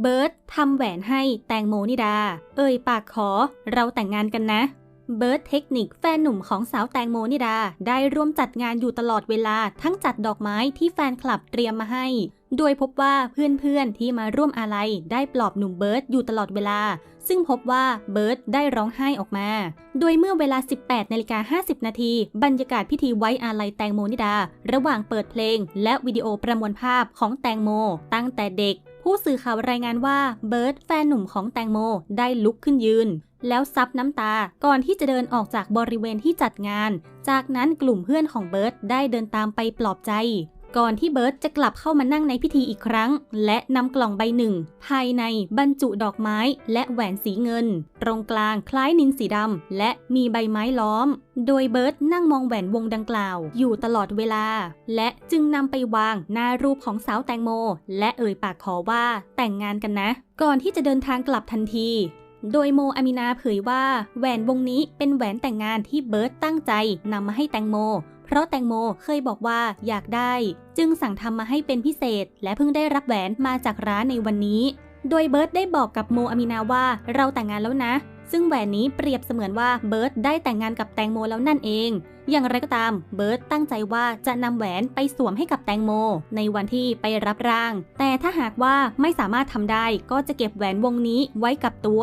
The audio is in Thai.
เบิร์ตทำแหวนให้แตงโมนิดา เอ่ยปากขอ เราแต่งงานกันนะ เบิร์ตเทคนิคแฟนหนุ่มของสาวแตงโมนิดา ได้ร่วมจัดงานอยู่ตลอดเวลาทั้งจัดดอกไม้ที่แฟนคลับเตรียมมาให้ โดยพบว่าเพื่อนๆที่มาร่วมอาลัยได้ปลอบหนุ่มเบิร์ตอยู่ตลอดเวลา ซึ่งพบว่าเบิร์ตได้ร้องไห้ออกมา โดยเมื่อเวลา 18นาฬิกา50 นาทีบรรยากาศพิธีไว้อาลัยแตงโมนิดา ระหว่างเปิดเพลง และวิดีโอประมวลภาพของแตงโม ตั้งแต่เด็ก ผู้สื่อข่าวรายงานว่าเบิร์ตแฟนหนุ่มของแตงโมได้ลุกขึ้นยืน แล้วซับน้ำตาก่อนที่จะเดินออกจากบริเวณที่จัดงาน จากนั้นกลุ่มเพื่อนของเบิร์ตได้เดินตามไปปลอบใจ ก่อนที่เบิร์ตจะกลับเข้ามานั่งในพิธีอีกครั้ง และนำกล่องใบหนึ่ง ภายในบรรจุดอกไม้และแหวนสีเงิน ตรงกลางคล้ายนินสีดำและมีใบไม้ล้อม โดยเบิร์ตนั่งมองแหวนวงดังกล่าว อยู่ตลอดเวลา และจึงนำไปวางหน้ารูปของสาวแตงโม และเอ่ยปากขอว่าแต่งงานกันนะ ก่อนที่จะเดินทางกลับทันทีโดยโมอามินาเผยว่า แหวนวงนี้เป็นแหวนแต่งงานที่เบิร์ตตั้งใจนำมาให้แตงโม เพราะแตงโมเคยบอกว่าอยากได้ จึงสั่งทำมาให้เป็นพิเศษ และเพิ่งได้รับแหวนมาจากร้านในวันนี้ โดยเบิร์ตได้บอกกับโมอามินาว่าเราแต่งงานแล้วนะ ซึ่งแหวนนี้เปรียบเสมือนว่าเบิร์ตได้แต่งงานกับแตงโมแล้วนั่นเอง อย่างไรก็ตามเบิร์ตตั้งใจว่าจะนำแหวนไปสวมให้กับแตงโม ในวันที่ไปรับร่าง แต่ถ้าหากว่าไม่สามารถทำได้ก็จะเก็บแหวนวงนี้ไว้กับตัว